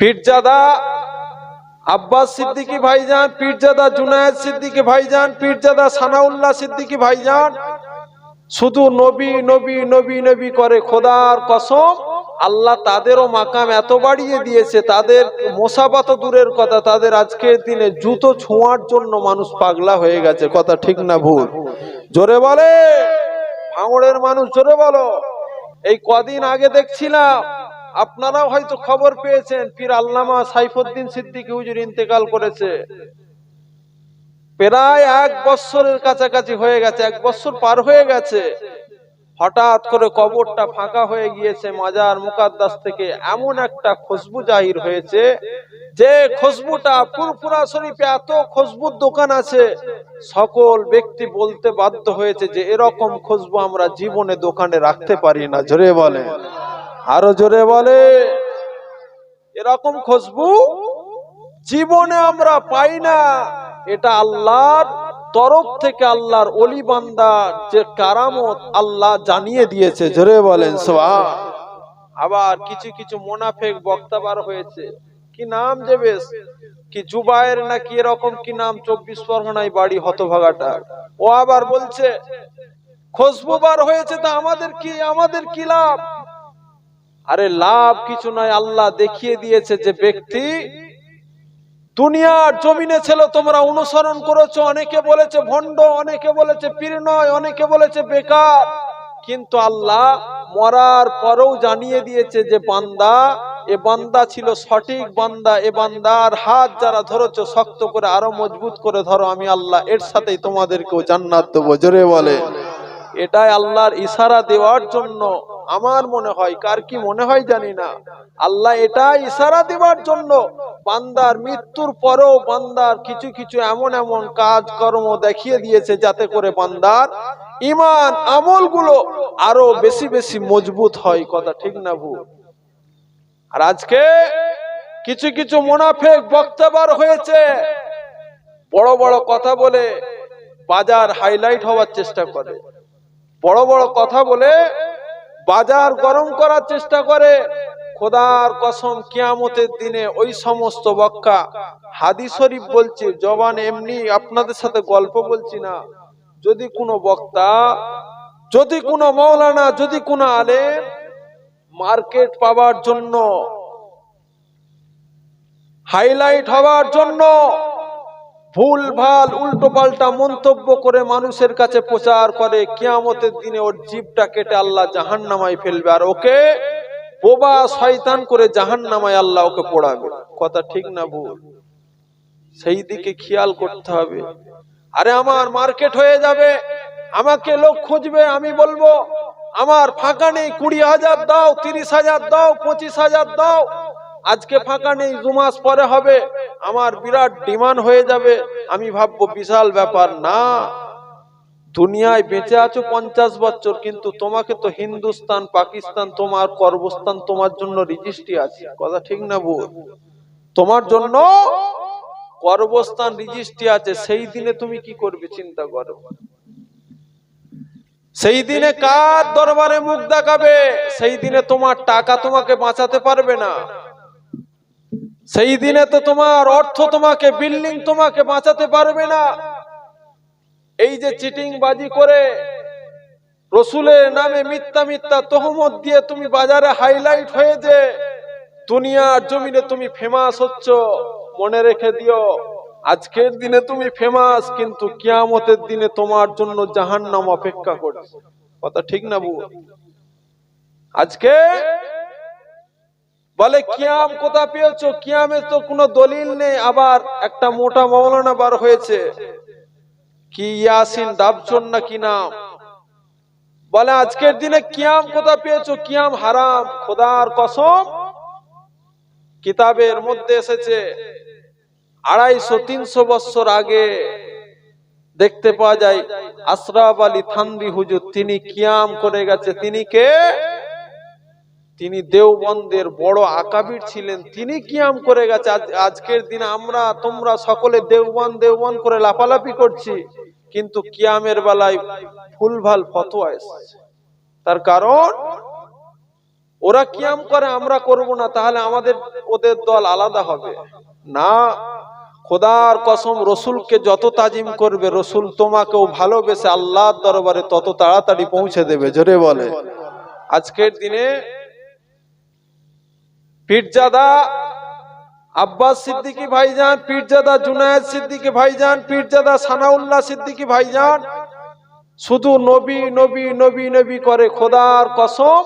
পীরজাদা আব্বাস সিদ্দিকী ভাইজান, পীরজাদা জুনায়েদ সিদ্দিকী ভাইজান, পীরজাদা সানাউল্লাহ সিদ্দিকী ভাইজান। শুধু নবী নবী নবী নবী করে খোদার কসম, আল্লাহ তাদেরও মাকাম এত বাড়িয়ে দিয়েছে, তাদের মোসাবাত দূরের কথা, তাদের আজকের দিনে জুতো ছোঁয়ার জন্য মানুষ পাগলা হয়ে গেছে, কথা ঠিক না ভুল। জোরে বলে, ভাঙড়ের মানুষ, জোরে বলো। এই কদিন আগে দেখছিলাম আপনারাও হয়তো খবর পেয়েছেন, পীর আল্লামা সাইফুদ্দিন সিদ্দিকী হুজুর ইন্তেকাল করেছে। প্রায় এক বছরের কাছাকাছি হয়ে গেছে, এক বছর পার হয়ে গেছে। হঠাৎ করে কবরটা ফাঁকা হয়ে গিয়েছে মাজার মুকাদ্দাস থেকে। এমন একটা খুশবু জাহির হয়েছে যে খুশবুটা পুরপুরা শরীফে এত খুশবুর দোকান আছে। সকল ব্যক্তি বলতে বাধ্য হয়েছে যে এরকম খুশবু আমরা জীবনে দোকানে রাখতে পারি না। জোরে বলে আরও জোরে বলে, এরকম খুশবু জীবনে আমরা পাই না। এটা আল্লাহর তরফ থেকে আল্লাহর অলি বান্দা যে কারামত আল্লাহ জানিয়ে দিয়েছে। জোরে বলেন সোহা আবার কিছু কিছু মোনাফেক বক্তা বার হয়েছে। কি নাম যে বেশ? কি জুবায়ের না কি এরকম কি নাম? চব্বিশ পরগনায় বাড়ি হতভাগাটা। ও আবার বলছে, খুশবু বার হয়েছে, তা আমাদের কি আমাদের কি লাভ? আরে লাভ কিছু নয়, আল্লাহ দেখিয়ে দিয়েছে যে ব্যক্তি দুনিয়ার জমিনে ছিল তোমরা অনুসরণ করেছ, অনেকে বলেছে ভণ্ড, অনেকে বলেছে পীর নয়, অনেকে বলেছে বেকার। কিন্তু আল্লাহ মরার পরেও জানিয়ে দিয়েছে যে বান্দা, এ বান্দা ছিল সঠিক বান্দা, এ বান্দার হাত যারা ধরেছো শক্ত করে আরও মজবুত করে ধরো, আমি আল্লাহ এর সাথেই তোমাদেরকেও জান্নাত দেবো, জোরে বলে। এটাই আল্লাহর ইশারা দেওয়ার জন্য আমার মনে হয়, কার কি মনে হয় জানি না। আল্লাহ এটা ইশারা দেওয়ার জন্য বান্দার মৃত্যুর পরেও বান্দার কিছু কিছু এমন এমন কাজ কর্ম দেখিয়ে দিয়েছে যাতে করে বান্দার ইমান, আমলগুলো আরও বেশি বেশি মজবুত হয়। কথা ঠিক না ভুল? আর আজকে কিছু কিছু মোনাফেক বক্তব্য হয়েছে। বড় বড় কথা বলে বাজার হাইলাইট হওয়ার চেষ্টা করে। বড় বড় কথা বলে বাজার গরম করার চেষ্টা করে। খোদার কসম, কিয়ামতের দিনে ওই সমস্ত বক্কা হাদি শরীফ বলছি, জবান এমনি আপনাদের সাথে গল্প বলছি না। যদি কোনো বক্তা, যদি কোনো মৌলানা, যদি কোনো আলেম মার্কেট পাওয়ার জন্য, হাইলাইট হওয়ার জন্য ভুল ভালো উল্টো পাল্টা মন্তব্য করে মানুষের কাছে প্রচার করে, কিয়ামতের দিনে ওর জীবটা কেটে আল্লাহ জাহান নামায় ফেলবে। আর ওকে বোবা শয়তান করে জাহান নামায় আল্লাহ ওকে পড়াবে। কথা ঠিক না ভুল? সেই দিকে খেয়াল করতে হবে। আরে আমার মার্কেট হয়ে যাবে, আমাকে লোক খুঁজবে, আমি বলব, আমার ফাঁকা নেই, কুড়ি হাজার দাও, তিরিশ হাজার দাও, পঁচিশ হাজার দাও। আজকে ফাঁকা নেই, দু মাস পরে হবে। আমার বিরাট ডিমান্ড হয়ে যাবে। আমি ভাববো বিশাল ব্যাপার, না। দুনিয়ায় বেঁচে আছো পঞ্চাশ বছর, কিন্তু তোমাকে তো হিন্দুস্তান, পাকিস্তান, তোমার কর্মস্থান তোমার জন্য রেজিস্ট্রি আছে। কথা ঠিক না বল তোমার জন্য কর্মস্থান রেজিস্ট্রি আছে। সেই দিনে তুমি কি করবে, চিন্তা করো। সেই দিনে কার দরবারে মুখ দেখাবে? সেই দিনে তোমার টাকা তোমাকে বাঁচাতে পারবে না। সেই দিনে তো তোমার অর্থ তোমাকে, বিল্ডিং তোমাকে বাঁচাতে পারবে না। এই যে চিটিং বাজি করে রসুলের নামে মিথ্যা মিথ্যা তহমত দিয়ে তুমি বাজারে হাইলাইট হয়ে যে দুনিয়ার জমিনে তুমি ফেমাস হচ্ছ, মনে রেখে দিও, আজকের দিনে তুমি ফেমাস, কিন্তু কিয়ামতের দিনে তোমার জন্য জাহান্নাম অপেক্ষা করছে। কথা ঠিক না বউ? আজকে বলে, কিয়াম কোথা পেয়েছ? কিয়ামের তো কোনো দলিল নেই। আবার একটা মোটা মৌলানা বার হয়েছে। কি ইয়াসিন ডাবচন না কি নাম? বলে, আজকের দিনে কিয়াম কোথা পেয়েছ? কিয়াম হারাম, খোদার কসম। কিতাবের মধ্যে এসেছে, আড়াইশো, তিনশো বছর আগে দেখতে পাওয়া যায় আশরাফ আলী থানবি হুজুর, তিনি কিয়াম করে গেছে। তিনি কে? তিনি দেওবন্দের বড় আকাবির ছিলেন। তিনি কিয়াম করে গেছে। আজ- আজকের দিনে আমরা, তোমরা সকলে দেওবন দেওবন করে লাফালাফি করছি। কিন্তু কিয়ামের বেলায় ভুলভাল ফতোয়া এসেছে। তার কারণ, ওরা কিয়াম করে, আমরা করব না। তাহলে আমাদের, ওদের দল আলাদা হবে। না, খোদার কসম, রসুলকে যত তাজিম করবে, রসুল তোমাকেও ভালোবেসে আল্লাহর দরবারে তত তাড়াতাড়ি পৌঁছে দেবে। জোরে বলে। আজকের দিনে পীরজাদা আব্বাস সিদ্দিকী ভাইজান, পীরজাদা জুনায়েদ সিদ্দিকী ভাইজান, পীরজাদা সানাউল্লাহ সিদ্দিকী ভাইজান। শুধু নবী নবী নবী নবী করে খোদার কসম,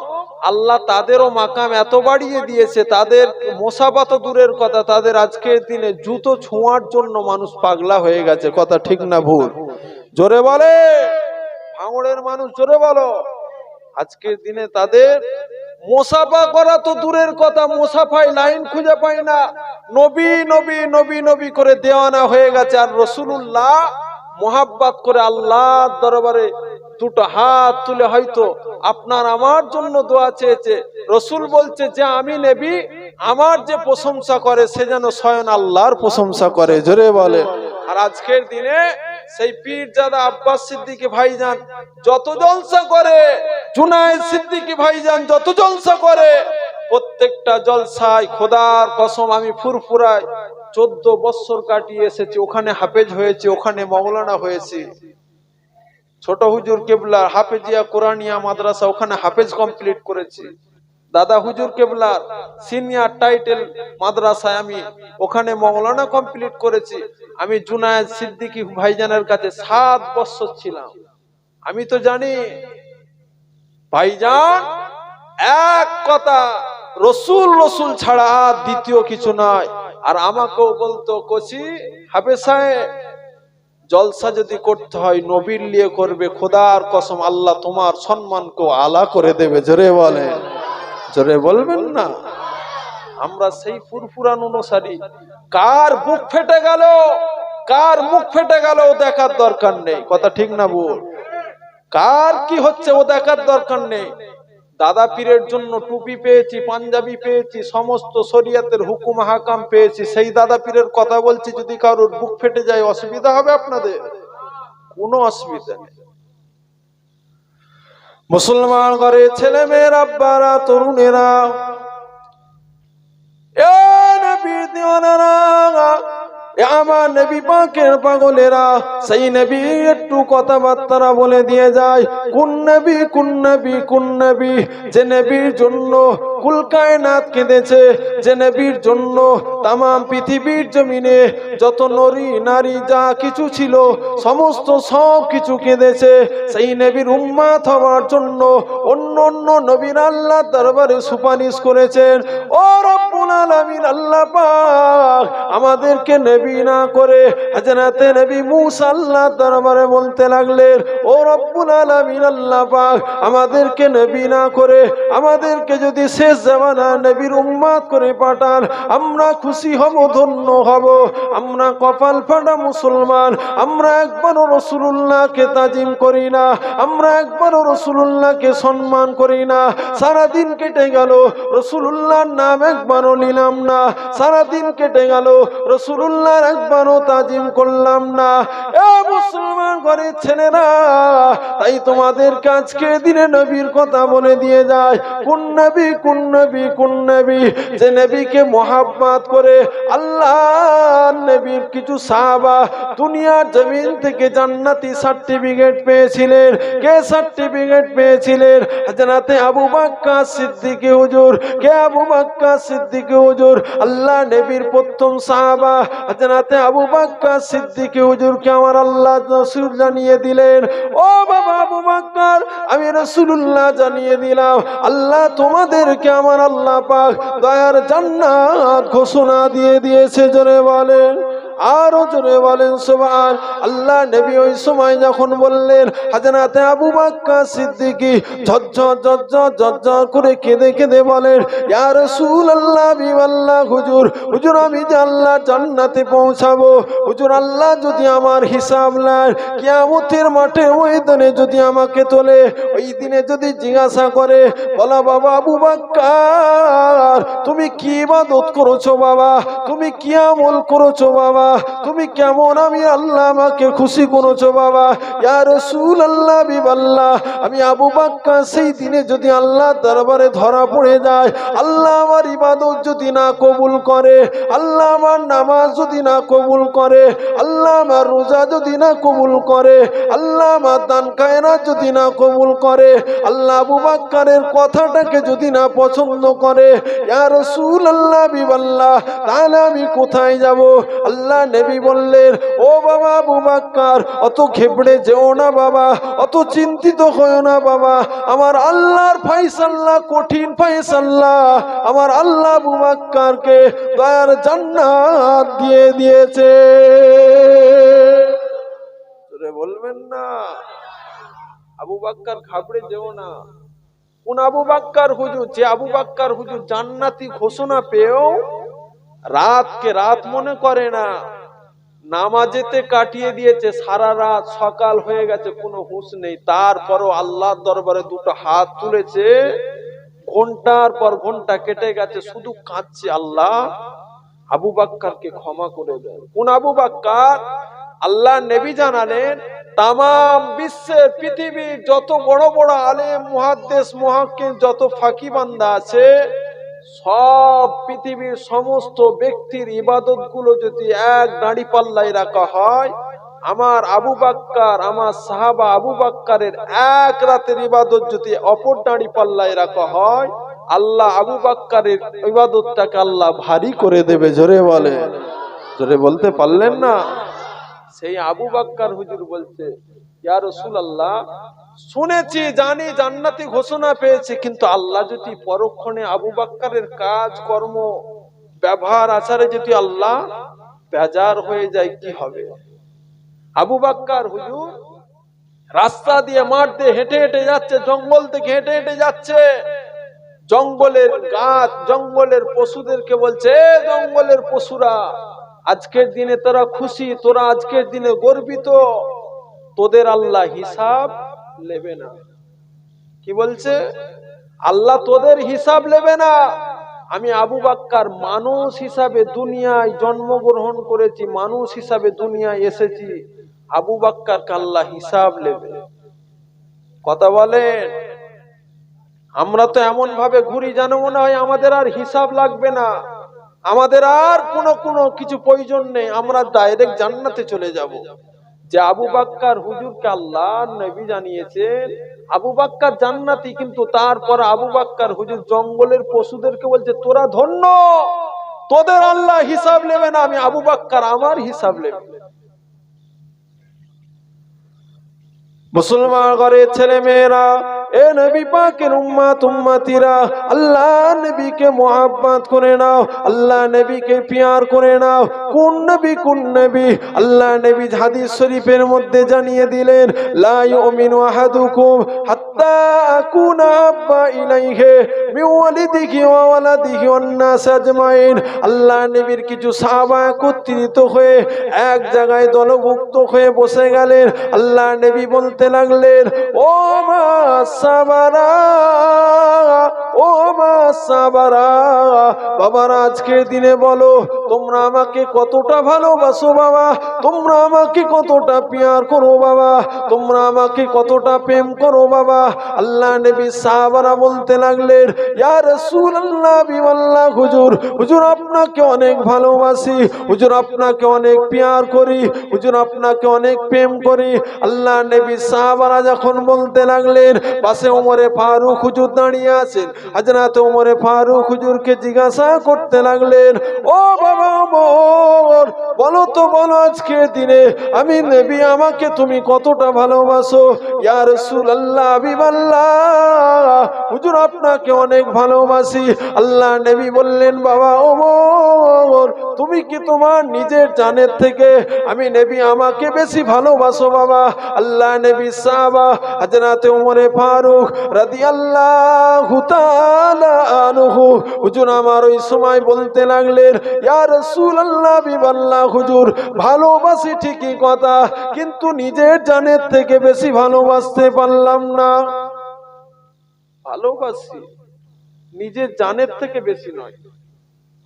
আল্লাহ তাদেরও মাকাম এত বাড়িয়ে দিয়েছে, তাদের মোসাবাত দূরের কথা, তাদের আজকের দিনে জুতো ছোঁয়ার জন্য মানুষ পাগলা হয়ে গেছে, কথা ঠিক না ভুল। জোরে বলে, ভাঙড়ের মানুষ জোরে বলো, আজকের দিনে তাদের মোসাফা করা তো দূরের কথা মোসাফাই লাইন খুঁজে পাই না। নবী নবী নবী নবী করে দেওয়ানা হয়ে গেছে। আর রসুল্লাহ মোহাব্বাত করে আল্লাহ দরবারে দুটো হাত তুলে হয়তো আপনার আমার জন্য দোয়া চেয়েছে। রসুল বলছে যে, আমি নেবি, আমার যে প্রশংসা করে সে যেন স্বয়ং আল্লাহর প্রশংসা করে। জোরে বলে আর আজকের দিনে সেই পীরজাদা আব্বাস সিদ্দিকী ভাইজান যত জলসা করে, জুনায়েদ সিদ্দিকী ভাইজান যত জলসা করে, প্রত্যেকটা জলসায় খোদার কসম আমি ফুরফুরায় চোদ্দ বৎসর কাটিয়ে এসেছি, ওখানে হাফেজ হয়েছে, ওখানে মৌলানা হয়েছে। ছোট হুজুর কেবলা হাফেজিয়া কোরআনিয়া মাদ্রাসা ওখানে হাফেজ কমপ্লিট করেছি। দাদা হুজুর কেবলার সিনিয়র টাইটেল মাদ্রাসায় আমি ওখানে মৌলানা কমপ্লিট করেছি। আমি জুনায়েদ সিদ্দিকি ভাইজানের কাছে সাত বছর ছিলাম। আমি তো জানি, ভাইজান, এক কথা, রসুল রসুল ছাড়া দ্বিতীয় কিছু নয় আর আমাকেও বলতো, কচি সাহেব, জলসা যদি করতে হয়, নবীর নিয়ে করবে, খোদার কসম, আল্লাহ তোমার সম্মানকে আলা করে দেবে, জোরে বলে জোরে বলবেন না। আমরা সেই ফুরফুরান অনুসারী কার বুক ফেটে গেল, কার মুখ ফেটে গেল, ও দেখার দরকার নেই। কথা ঠিক না বল কার কি হচ্ছে, ও দেখার দরকার নেই। দাদা পীরের জন্য টুপি পেয়েছি, পাঞ্জাবি পেয়েছি, সমস্ত শরিয়াতের হুকুম, হাকাম পেয়েছি। সেই দাদা পীরের কথা বলছি, যদি কারোর বুক ফেটে যায়, অসুবিধা হবে আপনাদের? কোনো অসুবিধা নেই। মুসলমান ঘরে ছেলে মেয়ের আব্বারা তরুণেরা। এ এ আমার নবী পাকের পাগলেরা, সেই নবী একটু কথাবার্তারা বলে দিয়ে যায়, কোন নবী কোন নবী কোন নবী? যে নবীর জন্য কুল কায়নাত কেঁদেছে, যে নবীর জন্য তামাম পৃথিবীর জমিনে যত নরী, নারী, যা কিছু ছিল, সমস্ত সব কিছু কেঁদেছে, সেই নবীর উম্মাত হওয়ার জন্য অন্য অন্য নবীর আল্লাহ দরবারে সুপারিশ করেছেন, ও রব্বুল আল্লাহ পাক আমাদেরকে নবী করে নবী মূসা আল্লাহ দরবারে বলতে লাগলেন, ও রব্বুল আলামিন, আল্লাহ পাক আমাদেরকে নবী না করে আমাদেরকে যদি শেষ জামানা নবীর উম্মাত করে পাঠান, আমরা খুশি হব, ধন্য হব। আমরা কপাল ফাটা মুসলমান, আমরা একবারও রসুল্লাহকে তাজিম করি না, আমরা একবারও রসুল্লাহকে সম্মান করি না। সারাদিন কেটে গেল রসুল্লাহর নাম একবারও নিলাম না। সারাদিন কেটে গেল রসুল্লাহর একবারও তাজিম করলাম না। এ মুসলমান ঘরের ছেলেরা তাই তোমাদের আজকে দিনে নবীর কথা বলে দিয়ে যায়। কোন নবী কোন নবী কোন নবী? যে নবীকে করে আল্লাহ নবীর কিছু সাহাবা দুনিয়ার জমিন থেকে জান্নাতি সার্টিফিকেট পেয়েছিলেন। কে সার্টিফিকেট পেয়েছিলেন? হাজরাতে আবু বাক্কা সিদ্দিকী হুজুর। কে আবু বাক্কা সিদ্দিকী হুজুর? আল্লাহ নবীর প্রথম সাহাবা হাজরাতে আবু বাক্কা সিদ্দিকী হুজুরকে আমার আল্লাহ রসুল জানিয়ে দিলেন, ও বাবা আবু আমি রসুল্লাহ জানিয়ে দিলাম, আল্লাহ তোমাদেরকে আমার আল্লাহ পাক দয়ার জান্নাত ঘোষণা দিয়ে দিয়েছে। জোরে বলেন। আরও জোরে বলেন, সুবহান। আল্লাহ নবী ওই সময় যখন বললেন হাজরাতে আবু বাক্কা সিদ্দিকী ঝরঝর ঝরঝর ঝরঝর করে কেঁদে কেঁদে বলেন, ইয়া রাসূলুল্লাহ বিওয়াল্লাহ হুজুর হুজুর আমি যে আল্লাহ জান্নাতে পৌঁছাবো। হুজুর আল্লাহ যদি আমার হিসাব নেন কিয়ামতের মাঠে ময়দানে যদি আমাকে তোলে, ওই দিনে যদি জিজ্ঞাসা করে, বলা বাবা আবু বাক্কার তুমি কি ইবাদত করেছ বাবা? তুমি কি আমল করেছ বাবা? তুমি কেমন? আমি আল্লাহ, আমাকে খুশি করেছ বাবা। ইয়া রসুল আল্লাহ বিবাল্লাহ। আমি আবু বাক্কা সেই দিনে যদি আল্লাহ দরবারে ধরা পড়ে যায়, আল্লাহ আমার ইবাদত যদি না কবুল করে, আল্লাহ আমার নামাজ যদি না কবুল করে, আল্লাহ আমার রোজা যদি না কবুল করে, আল্লাহ আমার দান কায়রা যদি না কবুল করে, আল্লাহ আবু বাক্কারের কথাটাকে যদি না পছন্দ করে, ইয়া রসুল আল্লাহ বিবাল্লাহ, তাহলে আমি কোথায় যাব? আল্লাহ নবী বললেন, ও বাবা আবু বাক্কার অত ঘেবড়ে যেও না বাবা, অত চিন্তিত হয়েও না বাবা। আমার আল্লাহর ফাইসাল্লাহ কঠিন ফাইসাল্লাহ আমার আল্লাহ আবু বাক্কারকে দয়ার জান্নাত দিয়ে দিয়েছে। বলবেন না। আবু বাক্কার ঘাবড়ে যেও না। কোন আবু বাক্কার হুজুর, যে আবু বাক্কার হুজুর জান্নাতি ঘোষণা পেয়েও রাতকে রাত মনে করে না। নামাজেতে কাটিয়ে দিয়েছে, সারা রাত সকাল হয়ে গেছে, কোনো হুঁশ নেই। তারপরও আল্লাহর দরবারে দুটো হাত তুলেছে, ঘণ্টার পর ঘণ্টা কেটে গেছে, শুধু কাঁদছে আল্লাহ। আবু বাক্কারকে ক্ষমা করে দেন। কোন আবু বাক্কার? আল্লাহ নেবী জানালেন তাম বিশ্বের পৃথিবীর যত বড় বড় আলেম মুহাদ্দেশ মুহাক্কিম, যত ফাঁকি বান্দা আছে সব পৃথিবীর সমস্ত ব্যক্তির ইবাদতগুলো যদি এক দাঁড়ি পাল্লায় রাখা হয়, আমার আবু বাক্কার, আমার সাহাবা আবু বাক্কারের এক রাতের ইবাদত যদি অপর দাঁড়ি পাল্লায় রাখা হয়, আল্লাহ আবু বাক্কারের ইবাদতটাকে আল্লাহ ভারী করে দেবে, জোরে বলে। জোরে বলতে পারলেন না? সেই আবু বাক্কার হুজুর বলছে, ইয়া রসুল আল্লাহ শুনেছি, জানি, জান্নাতি ঘোষণা পেয়েছে, কিন্তু আল্লাহ যদি পরক্ষণে আবু বাক্কারের কাজ, কর্ম, ব্যবহার, আচারে যদি আল্লাহ বেজার হয়ে যায়, কি হবে? আবু বাক্কার হুজুর রাস্তা দিয়ে মাঠ দিয়ে হেঁটে হেঁটে যাচ্ছে, জঙ্গল থেকে হেঁটে হেঁটে যাচ্ছে। জঙ্গলের গাছ, জঙ্গলের পশুদেরকে বলছে জঙ্গলের পশুরা, আজকের দিনে তোরা খুশি, তোরা আজকের দিনে গর্বিত। তোদের আল্লাহ হিসাব নেবে না। কি বলছে? আল্লাহ তোদের হিসাব নেবে না। আমি আবু বাক্কার মানুষ হিসাবে দুনিয়ায় জন্মগ্রহণ করেছি, মানুষ হিসাবে দুনিয়ায় এসেছি। আবু বাক্কার কাল্লা হিসাব নেবে কথা বলেন? আমরা তো এমন ভাবে ঘুরি যেন মনে হয় আমাদের আর হিসাব লাগবে না। আমাদের আর কোনো কোনো কিছু প্রয়োজন নেই। আমরা ডাইরেক্ট জান্নাতে চলে যাব। যে আবু বাক্কার হুজুরকে আল্লাহ নবী জানিয়েছেন, আবু বাক্কার জান্নাতি, কিন্তু তারপর আবু বাক্কার হুজুর জঙ্গলের পশুদেরকে বলছে, তোরা ধন্য, তোদের আল্লাহ হিসাব নেবে না, আমি আবু বাক্কার আমার হিসাব নেবে। মুসলমান ঘরের ছেলে মেয়েরা এ নবী পাকের আল্লাহ নবীকে মোহাব্বত করে নাও, আল্লাহ নবীকে পিয়ার করে নাও। কোন নবী কোন নবী? আল্লাহ নবী হাদিস শরীফের মধ্যে জানিয়ে দিলেন হাত্তা আব্বা আজমাইন। আল্লাহ নবীর কিছু সাহাবা একত্রিত হয়ে এক জায়গায় দলভুক্ত হয়ে বসে গেলেন। আল্লাহ নবী বলতে লাগলেন, ও মা সাবারা ও মা সাবারা আজকের দিনে বলো, তোমরা আমাকে কতটা ভালোবাসো বাবা, তোমরা আমাকে কতটা পিয়ার করো বাবা, তোমরা আমাকে কতটা প্রেম করো বাবা। আল্লাহ বলতে লাগলেন হুজুর হুজুর আপনাকে অনেক ভালোবাসি, হুজুর আপনাকে অনেক পিয়ার করি, হুজুর আপনাকে অনেক প্রেম করি। আল্লাহ নবী সাহাবারা যখন বলতে লাগলেন, পাশে ওমরে ফারুক হুজুর দাঁড়িয়ে আছেন। হাজরাতে ওমরে ফারুক হুজুরকে জিজ্ঞাসা করতে লাগলেন, ও বাবা মোর বলো তো বলো আজকে দিনে আমি নেবি, আমাকে তুমি কতটা ভালোবাসো? ইয়া আল্লাহ বিবাল্লাহ হুজুর, আপনাকে অনেক ভালোবাসি। আল্লাহ নবী বললেন, বাবা, ওমর, তুমি কি তোমার নিজের জানের থেকে আমি নবী আমাকে বেশি ভালোবাসো, বাবা? আল্লাহ নবী সাহাবা, হযরতে ওমরে ফারুক তাআলা আনহু, হুজুর, আমার ওই সময় বলতে লাগলেন, ইয়া আল্লাহ বিবাল্লাহ, হুজুর, ভালোবাসি ঠিকই কথা, কিন্তু নিজের জানের থেকে বেশি ভালোবাসতে পারলাম না। ভালোবাসি নিজের জানের থেকে বেশি নয়।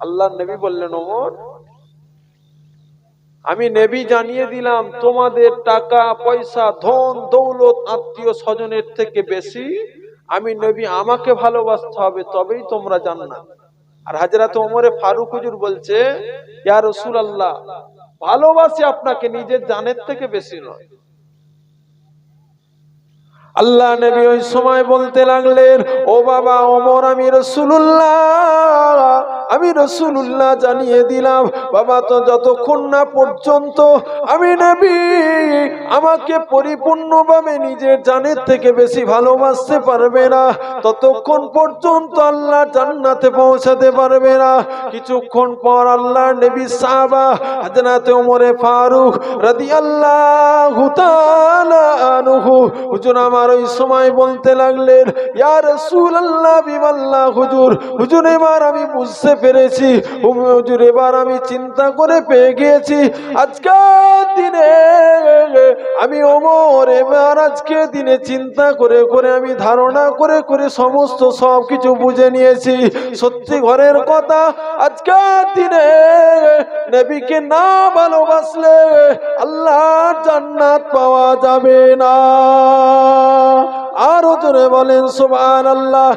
আল্লাহ নবী বললেন, ওমর, আমি নেবী জানিয়ে দিলাম, তোমাদের টাকা, পয়সা, ধন, দৌলত, আত্মীয় স্বজনের থেকে বেশি। আমি নবী আমাকে ভালোবাসতে হবে, তবেই তোমরা জান্নাত। আর হাজরাত ওমরে ফারুক হুজুর বলছে, ইয়া রাসূলুল্লাহ, ভালোবাসি আপনাকে, নিজের জানের থেকে বেশি নয়। আল্লাহ নবী ওই সময় বলতে লাগলেন ও বাবা ওমর আমি রসুল্লাহ আমি রসুল্লাহ জানিয়ে দিলাম, বাবা তো যতক্ষণ না পর্যন্ত আমি নবী, আমাকে পরিপূর্ণভাবে নিজের জানের থেকে বেশি ভালোবাসতে পারবে না, ততক্ষণ পর্যন্ত আল্লাহ জান্নাতে পৌঁছাতে পারবে না। কিছুক্ষণ পর আল্লাহ নবী সাহাবা হাজরাতে ওমরে ফারুক তাআলা আনহু, হুজুর আমার ওই সময় বলতে লাগলেন, ইয়া রাসূলুল্লাহ, বিমাল্লাহ হুজুর হুজুর এবার আমি বুঝতে পেরেছি। এবার আমি চিন্তা করে পেয়ে গিয়েছি আজকের দিনে আমি ওমর, এবার আজকে দিনে চিন্তা করে করে আমি ধারণা করে করে সমস্ত সব কিছু বুঝে নিয়েছি। সত্যি ঘরের কথা আজকের দিনে নবীকে না ভালোবাসলে আল্লাহ জান্নাত পাওয়া যাবে না। আরও জোরে বলেন, সুবহানাল্লাহ।